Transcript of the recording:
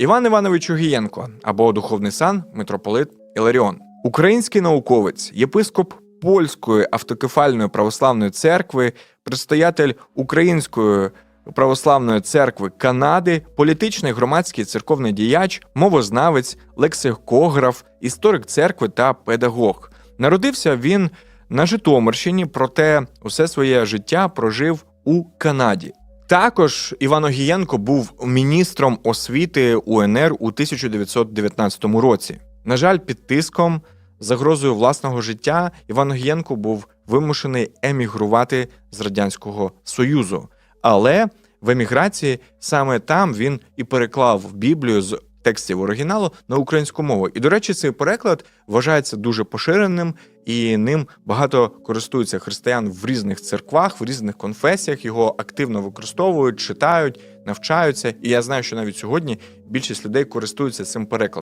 Іван Іванович Огієнко або духовний сан митрополит Іларіон, український науковець, єпископ польської автокефальної православної церкви, предстоятель української православної церкви Канади, політичний громадський церковний діяч, мовознавець, лексикограф, історик церкви та педагог. Народився він на Житомирщині, проте усе своє життя прожив у Канаді. Також Іван Огієнко був міністром освіти УНР у 1919 році. На жаль, під тиском, загрозою власного життя, Іван Огієнко був вимушений емігрувати з Радянського Союзу. Але в еміграції саме там він і переклав Біблію з текстів оригіналу на українську мову. І, до речі, цей переклад вважається дуже поширеним, і ним багато користуються християн в різних церквах, в різних конфесіях. Його активно використовують, читають, навчаються. І я знаю, що навіть сьогодні більшість людей користуються цим перекладом.